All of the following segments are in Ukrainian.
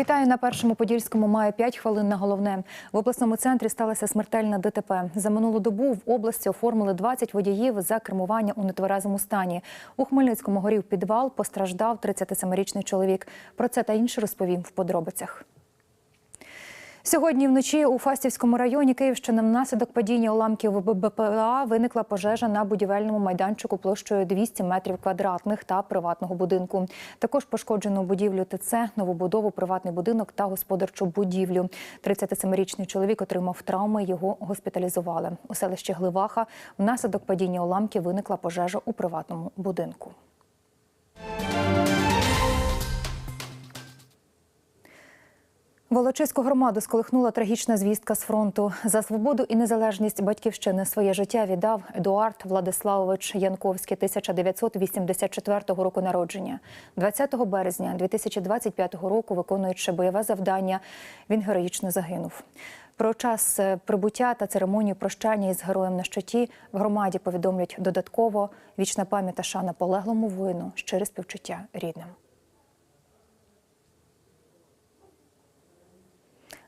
Вітаю на першому подільському. Має 5 хвилин на головне. В обласному центрі сталася смертельна ДТП. За минулу добу в області оформили 20 водіїв за кермування у нетверезому стані. У Хмельницькому горів підвал. Постраждав 37-річний чоловік. Про це та інше розповім в подробицях. Сьогодні вночі у Фастівському районі Київщини внаслідок падіння уламків БПЛА виникла пожежа на будівельному майданчику площею 200 метрів квадратних та приватного будинку. Також пошкоджено будівлю ТЦ, новобудову, приватний будинок та господарчу будівлю. 37-річний чоловік отримав травми. Його госпіталізували. У селищі Гливаха внаслідок падіння уламків виникла пожежа у приватному будинку. Волочиську громаду сколихнула трагічна звістка з фронту. За свободу і незалежність батьківщини своє життя віддав Едуард Владиславович Янковський 1984 року народження. 20 березня 2025 року, виконуючи бойове завдання, він героїчно загинув. Про час прибуття та церемонію прощання із героєм на щиті в громаді повідомлять додатково вічна пам'ять та шана полеглому воїну, щире співчуття рідним.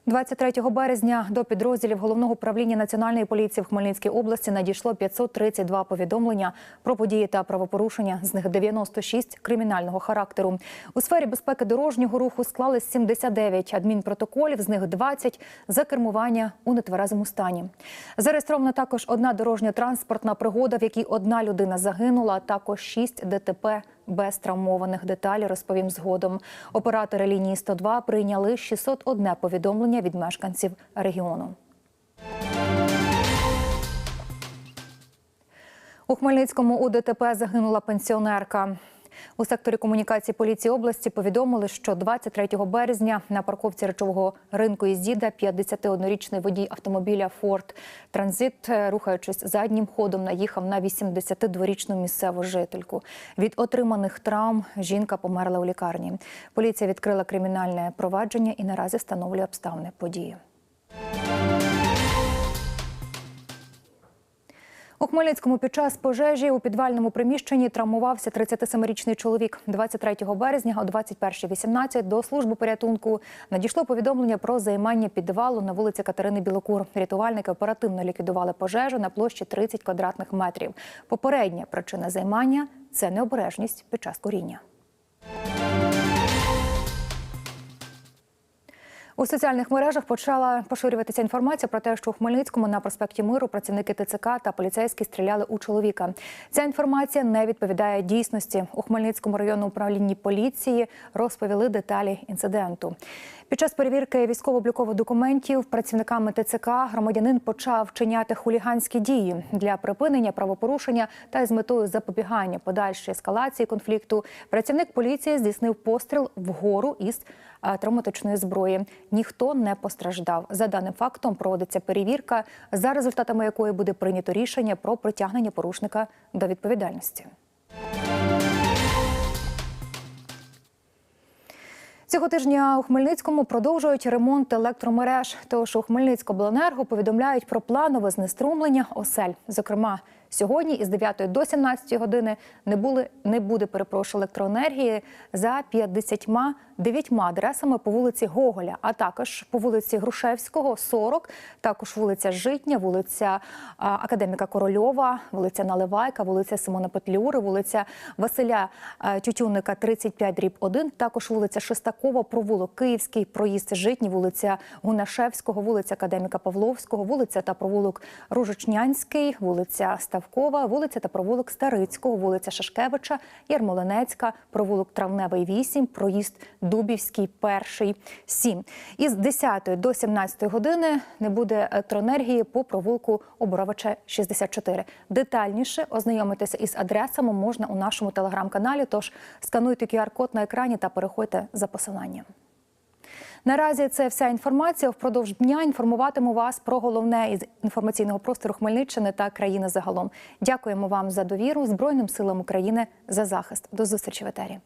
23 березня до підрозділів головного управління національної поліції в Хмельницькій області надійшло 532 повідомлення про події та правопорушення. З них 96 кримінального характеру. У сфері безпеки дорожнього руху склали 79 адмінпротоколів, з них 20 за кермування у нетверезому стані. Зареєстрована також одна дорожньо-транспортна пригода, в якій одна людина загинула, а також 6 ДТП без травмованих деталей, розповім згодом. Оператори лінії 102 прийняли 601 повідомлення від мешканців регіону. У Хмельницькому у ДТП загинула пенсіонерка. У секторі комунікації поліції області повідомили, що 23 березня на парковці речового ринку Іздіда 51-річний водій автомобіля Форд Транзит, рухаючись заднім ходом, наїхав на 82-річну місцеву жительку. Від отриманих травм жінка померла у лікарні. Поліція відкрила кримінальне провадження і наразі встановлює обставини події. У Хмельницькому під час пожежі у підвальному приміщенні травмувався 37-річний чоловік. 23 березня о 21.18 до служби порятунку надійшло повідомлення про займання підвалу на вулиці Катерини Білокур. Рятувальники оперативно ліквідували пожежу на площі 30 квадратних метрів. Попередня причина займання це необережність під час коріння. У соціальних мережах почала поширюватися інформація про те, що у Хмельницькому на проспекті Миру працівники ТЦК та поліцейські стріляли у чоловіка. Ця інформація не відповідає дійсності. У Хмельницькому районному управлінні поліції розповіли деталі інциденту. Під час перевірки військово-облікових документів працівниками ТЦК громадянин почав вчиняти хуліганські дії для припинення правопорушення та із метою запобігання подальшої ескалації конфлікту. Працівник поліції здійснив постріл вгору із травматичної зброї. Ніхто не постраждав. За даним фактом проводиться перевірка, за результатами якої буде прийнято рішення про притягнення порушника до відповідальності. Цього тижня у Хмельницькому продовжують ремонт електромереж. Тож у Хмельницькобленерго повідомляють про планове знеструмлення осель. Зокрема, сьогодні із 9 до 17 години не були не буде перепрошую електроенергії за 59 адресами по вулиці Гоголя, а також по вулиці Грушевського, 40, також вулиця Житня, вулиця Академіка Корольова, вулиця Наливайка, вулиця Симона Петлюри, вулиця Василя Тютюнника, 35 дріб 1, також вулиця Шестакова, провулок Київський, проїзд Житні, вулиця Гунашевського, вулиця Академіка Павловського, вулиця та провулок Ружичнянський, вулиця Ставкова, вулиця та провулок Старицького, вулиця Шашкевича, Ярмолинецька, провулок Травневий 8, проїзд Дубівський, перший 7. Із 10 до 17 години не буде електроенергії по провулку Оборовича 64. Детальніше ознайомитися із адресами можна у нашому телеграм-каналі. Тож скануйте QR-код на екрані та переходьте за посиланням. Наразі це вся інформація. Впродовж дня інформуватиму вас про головне із інформаційного простору Хмельниччини та країни загалом. Дякуємо вам за довіру Збройним силам України за захист. До зустрічі в етері.